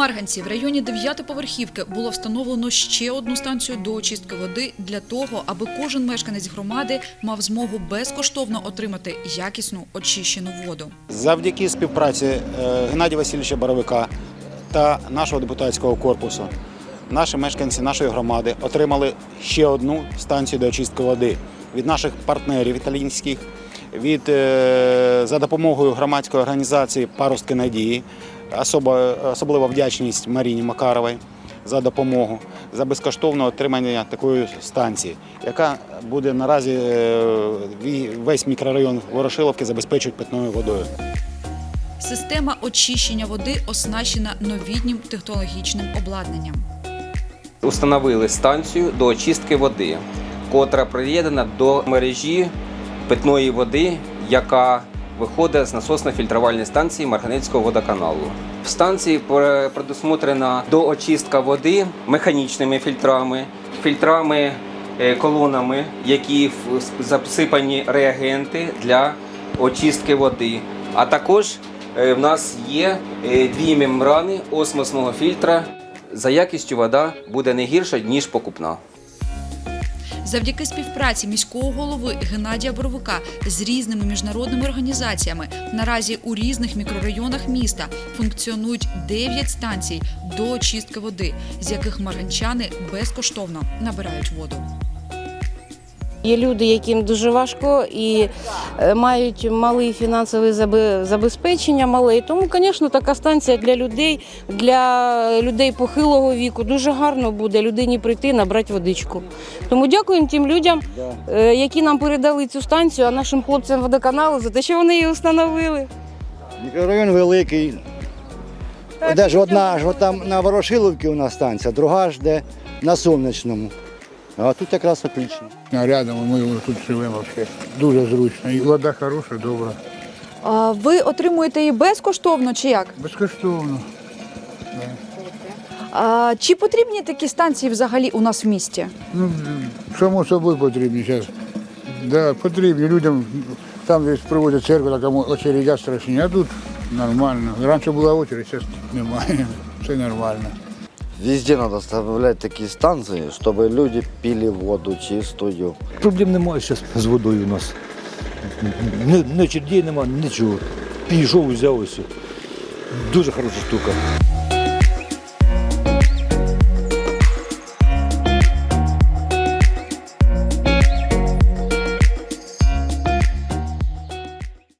Марганці в районі дев'ятиповерхівки було встановлено ще одну станцію до очистки води для того, аби кожен мешканець громади мав змогу безкоштовно отримати якісну очищену воду. Завдяки співпраці е, Геннадія Васильовича Боровика та нашого депутатського корпусу наші мешканці нашої громади отримали ще одну станцію до очистки води від наших партнерів італійських, від, е, за допомогою громадської організації Паростки надії. Особа, особлива вдячність Маріні Макаровій за допомогу, за безкоштовне отримання такої станції, яка буде наразі е, весь мікрорайон Ворошиловки забезпечують питною водою. Система очищення води оснащена новітнім технологічним обладнанням. Установили станцію до очистки води, котра приєднана до мережі питної води, яка виходить з насосно-фільтрувальної станції Марганецького водоканалу. В станції предусмотрена доочистка води механічними фільтрами, фільтрами е, колонами, які засипані реагенти для очистки води. А також е, в нас є е, дві мембрани осмосного фільтра. За якістю вода буде не гірша, ніж покупна. Завдяки співпраці міського голови Геннадія Боровика з різними міжнародними організаціями наразі у різних мікрорайонах міста функціонують 9 станцій до очистки води, з яких марганчани безкоштовно набирають воду. Є люди, яким дуже важко і е, мають малий фінансове забезпечення, мале. І Тому, звісно, така станція для людей, для людей похилого віку дуже гарно буде людині прийти набрати водичку. Тому дякуємо тим людям, е, які нам передали цю станцію, а нашим хлопцям водоканалу за те, що вони її встановили. Мікрорайон великий. Де ж одна ж там на Ворошиловці у нас станція, друга ж де на сонячному. А тут якраз отлично. Рядом ми тут живемо взагалі. Дуже зручно. І вода хороша, добра. А ви отримуєте її безкоштовно чи як? Безкоштовно. А, чи потрібні такі станції взагалі у нас в місті? Ну, само собою потрібні зараз. Да, потрібні людям. Там десь проводять церкву, там очередя страшні, а тут нормально. Раніше була очередь, зараз немає. Все нормально. Везде надо оставлять такие станции, чтобы люди пили воду чистую. Проблем немає зараз з водою у нас. Ні, ні чердей немає, нічого. Пішов, взяв ось. Дуже хороша штука.